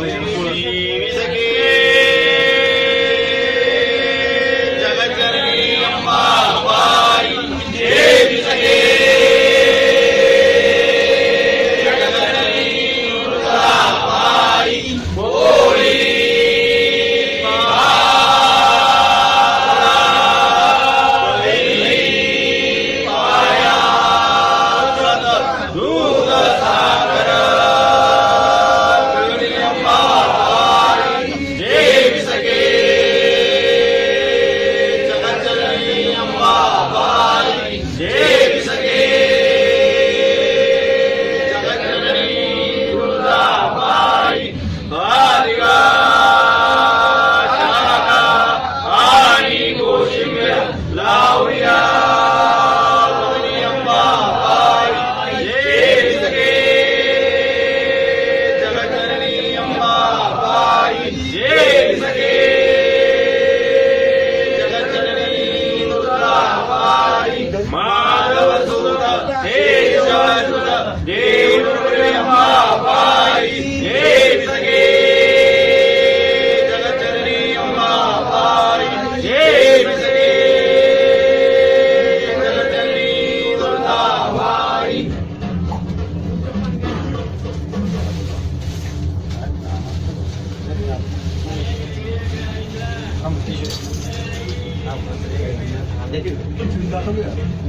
plans.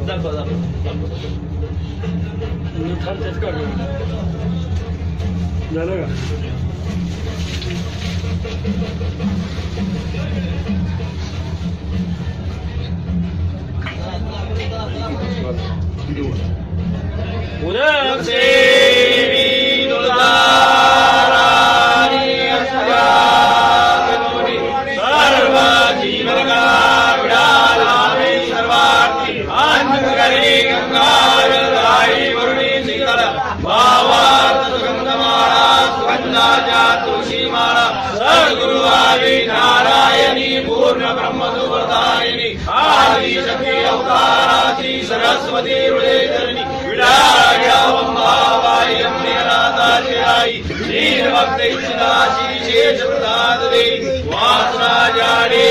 दाखव दाखव थांबतेच का झालं का पूर्ण ब्रह्म सुवरदायिनी आदि शक्ति अवताराची सरस्वती हृदयधरणी विराजावम्भावायम्यनाथाशिरायि श्रीर्भक्तैश्चिदाशी शेषप्रसाददे वासनाजाडे